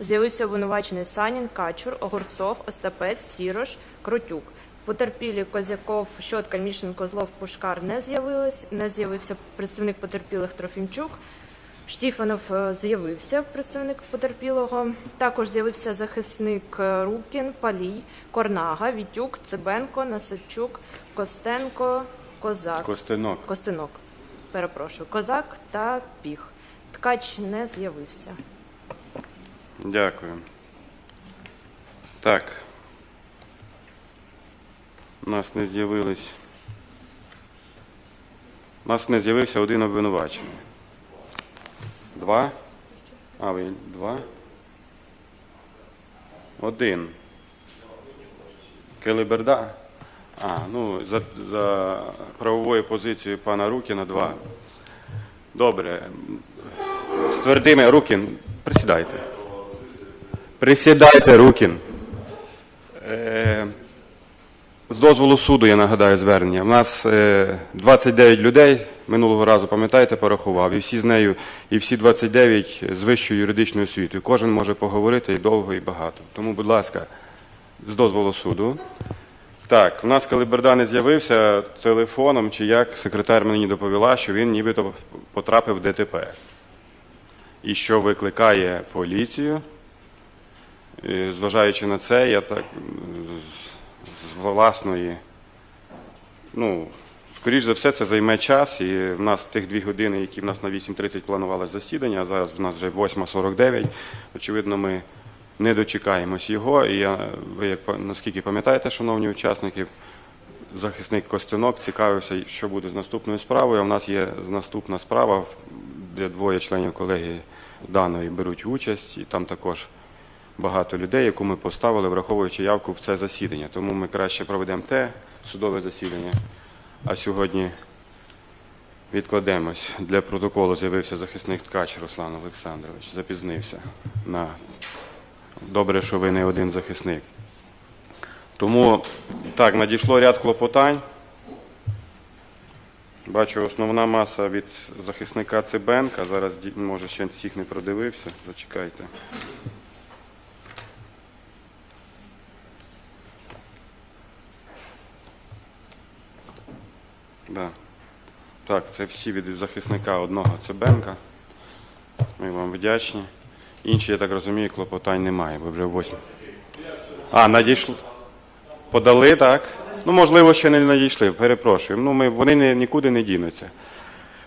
З'явився обвинувачений Санін, Качур, Огурцов, Остапець, Сірош, Крутюк. Потерпілі Козяков, Щотка, Мішин, Козлов, Пушкар не з'явились. Не з'явився представник потерпілих Трофімчук. Штіфанов е, з'явився представник потерпілого. Також з'явився захисник е, Рукін, Палій, Корнага, Вітюк, Цибенко, Насадчук, Костенко, Козак. Костинок. Костинок. Перепрошую. Козак та Піх. Ткач не з'явився. Дякую. Так. У нас не з'явились. У нас не з'явився один обвинувачений. Два. А, ви два. Один. Келеберда. А, ну, за, за правовою позицією пана Рукіна два. Добре. З твердими Рукін, присідайте. Присідайте, Рукін. Е, з дозволу суду, я нагадаю, звернення. У нас е, 29 людей минулого разу, пам'ятаєте, порахував. І всі з нею, і всі 29 з вищою юридичною освітою. Кожен може поговорити і довго, і багато. Тому, будь ласка, з дозволу суду. Так, в нас, коли Берда не з'явився телефоном, чи як секретар мені доповіла, що він нібито потрапив в ДТП. І що викликає поліцію. І, Зважаючи на це, я так з- власної, ну, скоріш за все, це займе час, і в нас тих дві години, які в нас на 8.30 планувалось засідання, а зараз в нас вже 8.49. Очевидно, ми не дочекаємось його. І я, ви, як наскільки пам'ятаєте, шановні учасники, захисник Костянок цікавився, що буде з наступною справою. А в нас є наступна справа, де двоє членів колегії даної беруть участь, і там також багато людей, яку ми поставили, враховуючи явку в це засідання. Тому ми краще проведемо те судове засідання. А сьогодні відкладемось. Для протоколу з'явився захисник Ткач Руслан Олександрович. Запізнився. На... Добре, що ви не один захисник. Тому так, надійшло ряд клопотань. Бачу, основна маса від захисника Цибенка. Зараз може ще всіх не продивився. Зачекайте. Да. Так, це всі від захисника одного Цибенка. Ми вам вдячні. Інші, я так розумію, клопотань немає, бо вже восьм. А, надійшли. Подали, так? Ну, можливо, ще не надійшли, перепрошую. Ну, ми, вони не, нікуди не дінуться.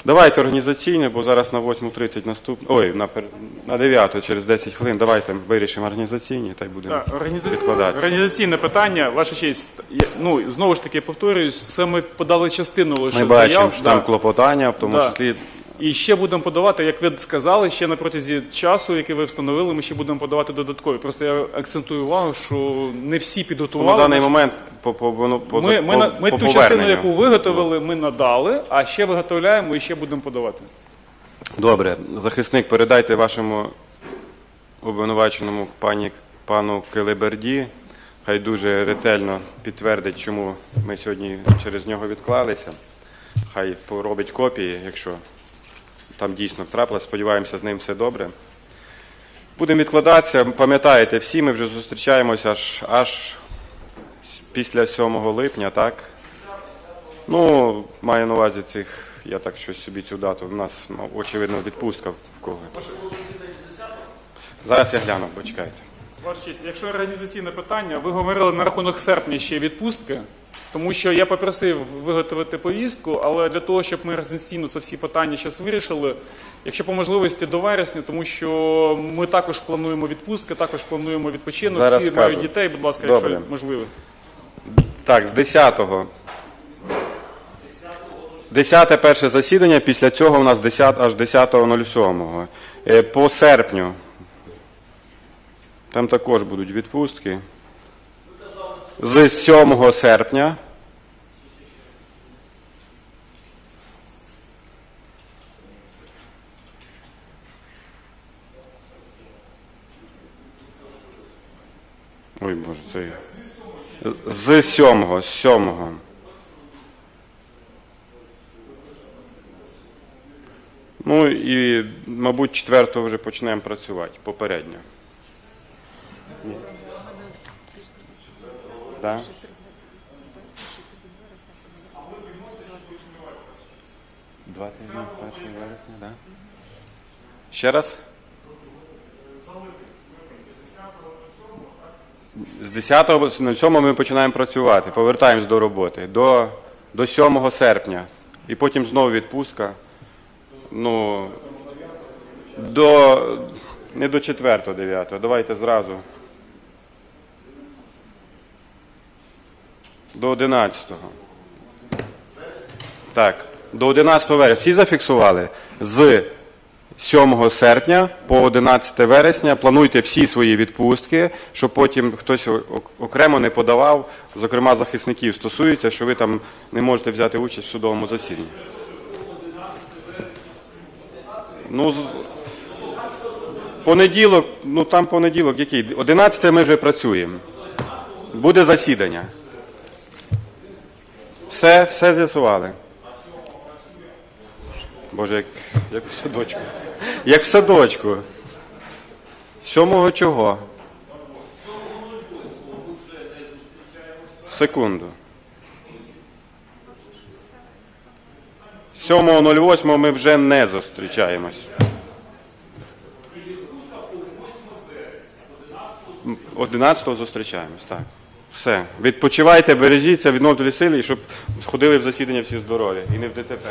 Давайте організаційне, бо зараз на 8.30 наступно Ой, на, пер- на 9 через 10 хвилин. Давайте вирішимо організаційні та й будемо Так, організа... відкладати. Організаційне питання, ваша честь. Я- Ну знову ж таки повторююсь, це ми подали частину лише Ми бачимо, що да. там клопотання, в тому Да. числі І ще будемо подавати, як ви сказали, ще на протязі часу, який ви встановили, ми ще будемо подавати додаткові. Просто я акцентую увагу, що не всі підготували. на даний момент по, по, по, по, ми, ми, по, ми по ту частину, яку виготовили, ми надали, а ще виготовляємо і ще будемо подавати. Добре, захисник, передайте вашому обвинуваченому пані пану Келеберді. Хай дуже ретельно підтвердить, чому ми сьогодні через нього відклалися. Хай поробить копії, якщо там дійсно втрапилось. Сподіваємося, з ним все добре. Будемо відкладатися. Пам'ятаєте, всі ми вже зустрічаємося аж, аж після 7 липня, так? Ну, маю на увазі цих, я так щось собі цю дату. У нас, очевидно, відпустка в кого. Зараз я гляну, почекайте. Ваша честь, якщо організаційне питання, ви говорили на рахунок серпня ще відпустки, тому що я попросив виготовити повістку, але для того, щоб ми організаційно це всі питання зараз вирішили, якщо по можливості до вересня, тому що ми також плануємо відпустки, також плануємо відпочинок, Зараз всі скажу. мають дітей, будь ласка, Добре. якщо можливо. Так, з 10-го. 10 перше засідання, після цього у нас 10, аж 10.07. Е, По серпню. Там також будуть відпустки. З 7 серпня. Ой, Боже, це. я. З 7, з 7. Ну і, мабуть, четвертого вже почнемо працювати попередньо. Да. Два тижні, 1 вересня, да? Ще раз? З 10.07 ми починаємо працювати, повертаємось до роботи. До, до 7 серпня. І потім знову відпустка. Ну, до, не до 4 9 давайте зразу. До 11 Так, до 11 вересня. Всі зафіксували? З 7 серпня по 11 вересня плануйте всі свої відпустки, щоб потім хтось окремо не подавав, зокрема захисників стосується, що ви там не можете взяти участь в судовому засіданні. Ну, понеділок, ну там понеділок, який? 11 ми вже працюємо. Буде засідання. Все, все з'ясували. Боже, як, як в садочку. Як в садочку. Сьомого чого? Секунду. 7.08 ми вже не зустрічаємось. 11-го зустрічаємось, так. Все. Відпочивайте, бережіться, відновлюйте сили, щоб сходили в засідання всі здорові і не в ДТП.